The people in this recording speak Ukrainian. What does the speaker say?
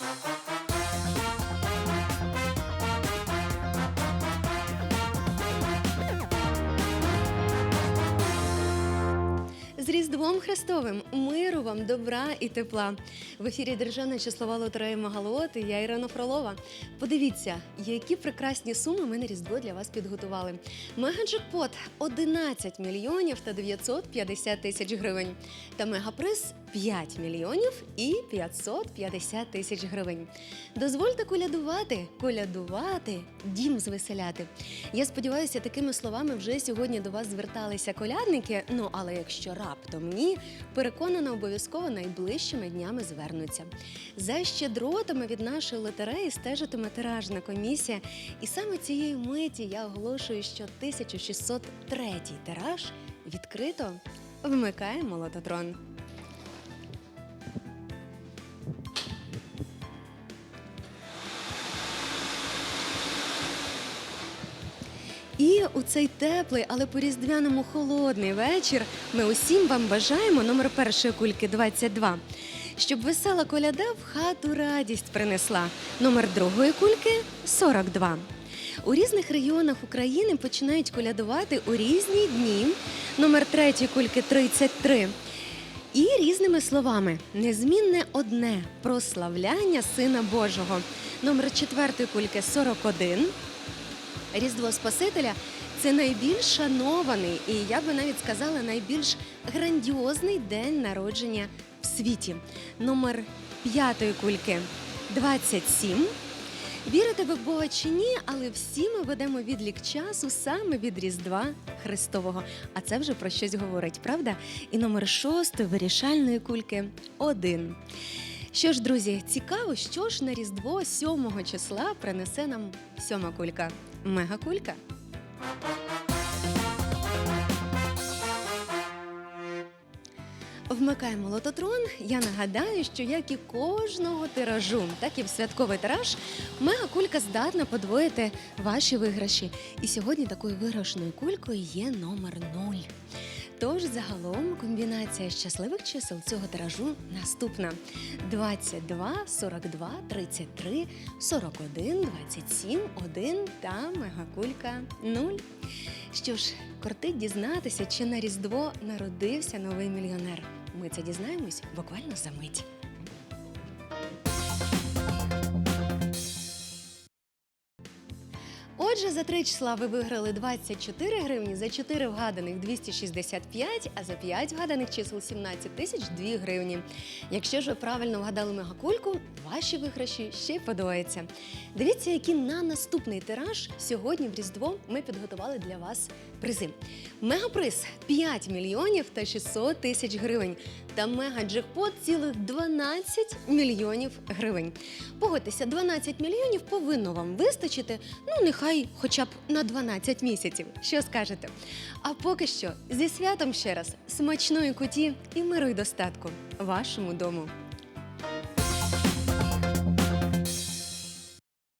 Bye. Різдвом Христовим, миру вам, добра і тепла. В ефірі Державна числова лотерея Магалот і я Ірина Фролова. Подивіться, які прекрасні суми ми на Різдво для вас підготували. Мегаджекпот 11 мільйонів та 950 тисяч гривень. Та мегаприз 5 мільйонів і 550 тисяч гривень. Дозвольте колядувати, колядувати, дім звеселяти. Я сподіваюся, такими словами вже сьогодні до вас зверталися колядники. Ну але якщо раптом ні, переконана, обов'язково найближчими днями звернуться. За щедротами від нашої лотереї стежитиме тиражна комісія. І саме цієї миті я оголошую, що 1603 тираж відкрито вмикає молототрон. У цей теплий, але по-різдвяному холодний вечір ми усім вам бажаємо номер першої кульки 22. Щоб весела коляда в хату радість принесла. Номер другої кульки 42. У різних регіонах України починають колядувати у різні дні. Номер третьої кульки 33. І різними словами незмінне одне прославляння Сина Божого. Номер четвертої кульки 41. Різдво Спасителя це найбільш шанований і я би навіть сказала найбільш грандіозний день народження в світі. Номер п'ятої кульки 27. Вірите ви в Бога чи ні, але всі ми ведемо відлік часу саме від Різдва Христового. А це вже про щось говорить, правда? І номер шостої вирішальної кульки один. Що ж, друзі, цікаво, що ж на Різдво 7 числа принесе нам сьома кулька. Мегакулька. Вмикаємо лототрон. Я нагадаю, що як і кожного тиражу, так і в святковий тираж, мегакулька здатна подвоїти ваші виграші. І сьогодні такою виграшною кулькою є номер 0. Тож загалом комбінація щасливих чисел цього тиражу наступна: 22, 42, 33, 41, 27, 1 та мегакулька 0. Що ж, кортить дізнатися, чи на Різдво народився новий мільйонер. Ми це дізнаємось буквально за мить. Отже, за три числа ви виграли 24 гривні, за 4 вгаданих 265, а за 5 вгаданих чисел 17 тисяч 2 гривні. Якщо ж ви правильно вгадали мегакульку, ваші виграші ще й подвояться. Дивіться, які на наступний тираж сьогодні в Різдво ми підготували для вас призи. Мегаприз 5 мільйонів та 600 тисяч гривень. Та мегаджекпот цілих 12 мільйонів гривень. Погодьтеся, 12 мільйонів повинно вам вистачити, ну нехай хоча б на 12 місяців. Що скажете? А поки що зі святом ще раз смачної куті і миру й достатку вашому дому.